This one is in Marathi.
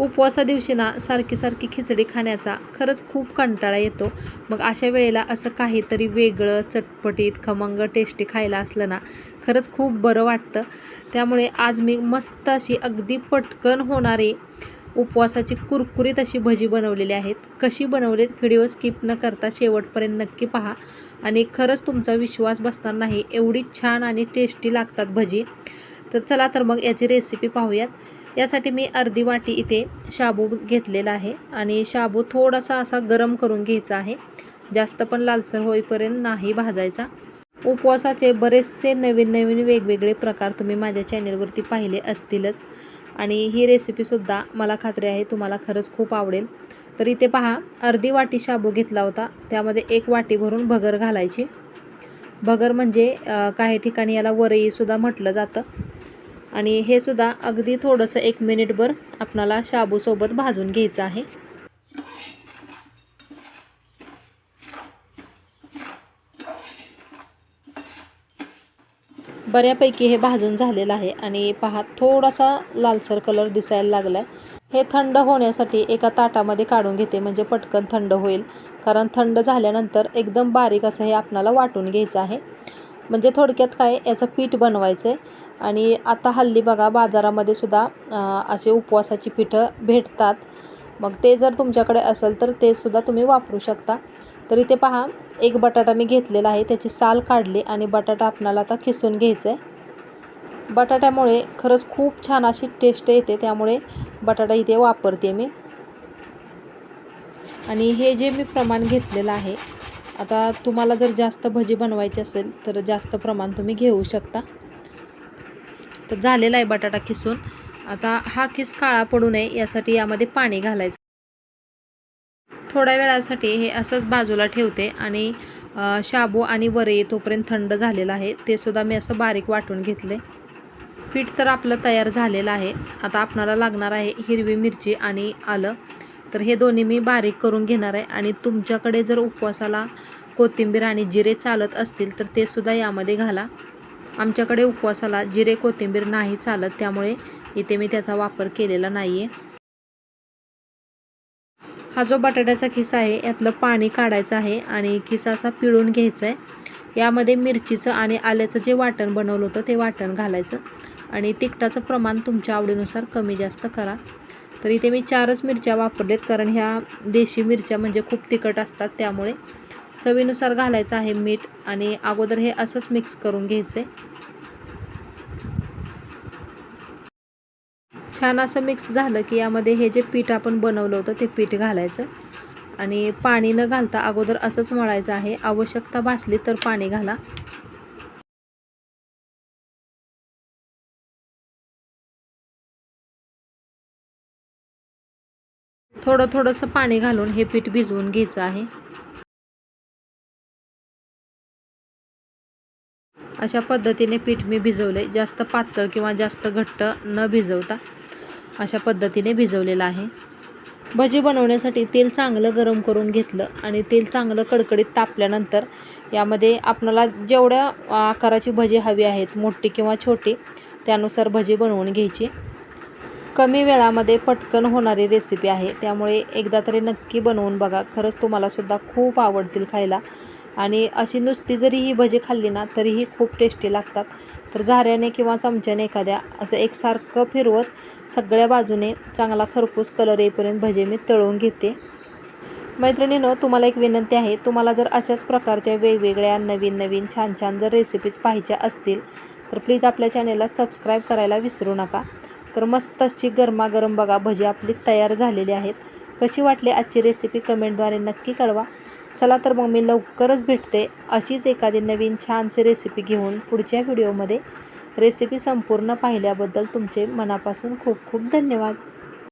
उपवासा दिवशी ना सारखी सारखी खिचडी खाण्याचा खरंच खूप कंटाळा येतो. मग अशा वेळेला असं काहीतरी वेगळं चटपटीत खमंग टेस्टी खायला असलं ना खरंच खूप बरं वाटतं. त्यामुळे आज मी मस्त अशी अगदी पटकन होणारी उपवासाची कुरकुरीत अशी भजी बनवलेली आहेत. कशी बनवलीत व्हिडिओ स्किप न करता शेवटपर्यंत नक्की पहा. आणि खरंच तुमचा विश्वास बसणार नाही एवढी छान आणि टेस्टी लागतात भजी. तर चला तर मग याची रेसिपी पाहूयात. यासाठी मी अर्धी वाटी इथे शाबू घेतलेला आहे आणि शाबू थोडासा असा गरम करून घ्यायचा आहे. जास्त पण लालसर होईपर्यंत नाही भाजायचा. उपवासाचे बरेचसे नवीन नवीन वेगवेगळे प्रकार तुम्ही माझ्या चॅनेलवरती पाहिले असतीलच. आणि ही रेसिपीसुद्धा मला खात्री आहे तुम्हाला खरंच खूप आवडेल. तर इथे पहा अर्धी वाटी शाबू घेतला होता. त्यामध्ये एक वाटी भरून भगर घालायची. भगर म्हणजे काही ठिकाणी याला वरईसुद्धा म्हटलं जातं. आणि हे सुद्धा अगदी थोडंसं एक मिनिटभर आपणाला शाबूसोबत भाजून घ्यायचं आहे. बऱ्यापैकी हे भाजून झालेलं आहे आणि पहा थोडासा लालसर कलर दिसायला लागला आहे हे थंड होण्यासाठी एका ताटामध्ये काढून घेते म्हणजे पटकन थंड होईल. कारण थंड झाल्यानंतर एकदम बारीक असं हे आपणाला वाटून घ्यायचं आहे. म्हणजे थोडक्यात काय याचं पीठ बनवायचं आहे आणि आता हल्ली बघा बाजारामध्ये सुद्धा असे उपवासाची पिठं भेटतात. मग ते जर तुमच्याकडे असेल तर ते सुद्धा तुम्ही वापरू शकता. तर इथे पहा एक बटाटा मी घेतलेला आहे त्याची साल काढली आणि बटाटा आपणाला आता खिसून घ्यायचं आहे बटाट्यामुळे खरंच खूप छान अशी टेस्ट येते त्यामुळे बटाटा इथे वापरते मी. आणि हे जे मी प्रमाण घेतलेलं आहे आता तुम्हाला जर जास्त भजी बनवायची असेल तर जास्त प्रमाण तुम्ही घेऊ शकता. तर झालेला आहे बटाटा किसून आता हा किस काळा पडू नये यासाठी यामध्ये पाणी घालायचं. थोड्या वेळासाठी हे असंच बाजूला ठेवते आणि शाबू आणि वरे तोपर्यंत थंड झालेलं आहे. ते सुद्धा मी असं बारीक वाटून घेतले. पीठ तर आपलं तयार झालेलं आहे. आता आपणाला लागणार आहे हिरवी मिरची आणि आलं. तर हे दोन्ही मी बारीक करून घेणार आहे. आणि तुमच्याकडे जर उपवासाला कोथिंबीर आणि जिरे चालत असतील तर ते सुद्धा यामध्ये घाला. आमच्याकडे उपवासाला जिरे कोथिंबीर नाही चालत त्यामुळे इथे मी त्याचा वापर केलेला नाही आहे हा जो बटाट्याचा खिसा आहे यातलं पाणी काढायचं आहे आणि खिसा असा पिळून घ्यायचा आहे. यामध्ये मिरचीचं आणि आल्याचं जे वाटण बनवलं होतं ते वाटण घालायचं. आणि तिखटाचं प्रमाण तुमच्या आवडीनुसार कमी जास्त करा. तर इथे मी चारच मिरच्या वापरलेत कारण ह्या देशी मिरच्या म्हणजे खूप तिखट असतात त्यामुळे चवीनुसार घालायचं आहे मीठ आणि अगोदर हे असंच मिक्स करून घ्यायचं. आहे छान असं मिक्स झालं की यामध्ये हे जे पीठ आपण बनवलं होतं ते पीठ घालायचं आणि पाणी न घालता अगोदर असंच मळायचं आहे. आवश्यकता भासली तर पाणी घाला. थोडं थोडंसं पाणी घालून हे पीठ भिजवून घ्यायचं आहे. अशा पद्धतीने पीठ मी भिजवले जास्त पातळ किंवा जास्त घट्ट न भिजवता अशा पद्धतीने भिजवलेलं आहे. भजी बनवण्यासाठी तेल चांगलं गरम करून घेतलं आणि तेल चांगलं कडकडीत तापल्यानंतर यामध्ये आपल्याला जेवढ्या आकाराची भजी हवी आहेत मोठी किंवा छोटी त्यानुसार भजी बनवून घ्यायची. कमी वेळामध्ये पटकन होणारी रेसिपी आहे. त्यामुळे एकदा तरी नक्की बनवून बघा. खरंच तुम्हालासुद्धा खूप आवडतील खायला. आणि अशी नुसती जरी ही भजी खाल्ली ना तरीही खूप टेस्टी लागतात. तर झाऱ्याने किंवा चमच्याने एखाद्या असं एकसारखं फिरवत सगळ्या बाजूने चांगला खरपूस कलर येईपर्यंत भजे मी तळून घेते. मैत्रिणीनं तुम्हाला एक विनंती आहे. तुम्हाला जर अशाच प्रकारच्या वेगवेगळ्या नवीन नवीन छान छान जर रेसिपीज पाहिजे असतील तर प्लीज आपल्या चॅनेलला सबस्क्राईब करायला विसरू नका. तर मस्त अशी गरमागरम बघा भजी आपली तयार झालेली आहेत. कशी वाटली आजची रेसिपी कमेंटद्वारे नक्की कळवा. चला तर मग मी लवकरच भेटते अशीच एखादी नवीन छानशी रेसिपी घेऊन पुढच्या व्हिडिओमध्ये रेसिपी संपूर्ण पाहिल्याबद्दल तुमचे मनापासून खूप खूप धन्यवाद.